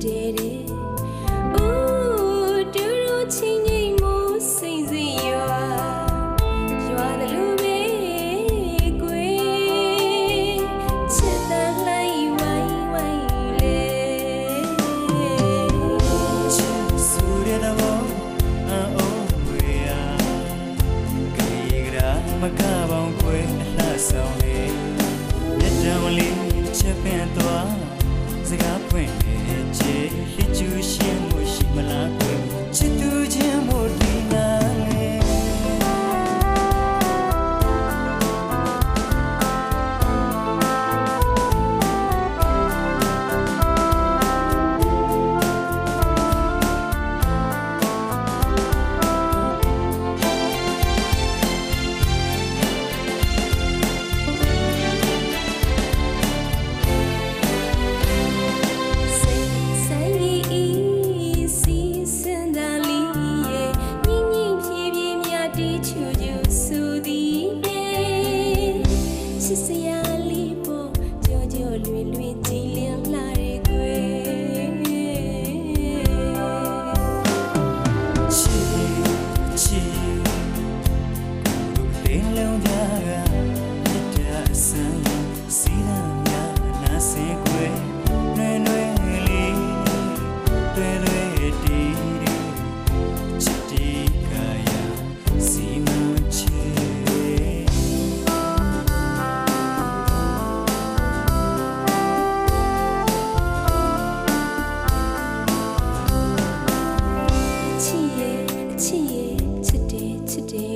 did it.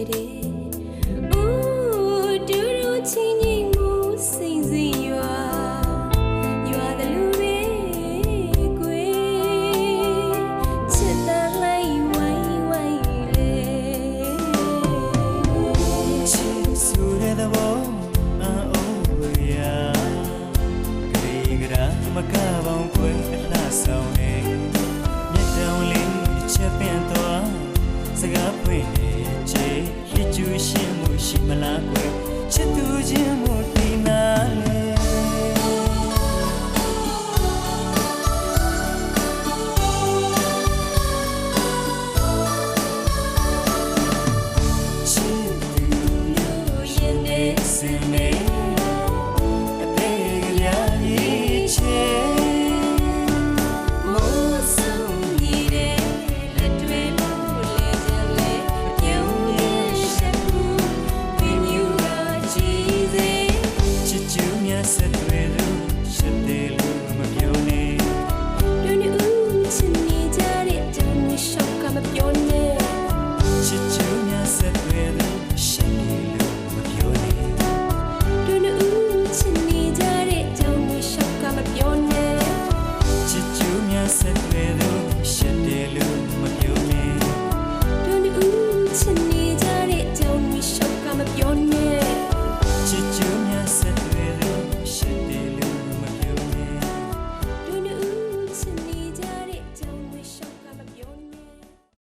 it is. လားကွယ်ချစ်သူချင်းမို့ဒီနာလေချစ်သူလို့ရင်နေစင်နေ said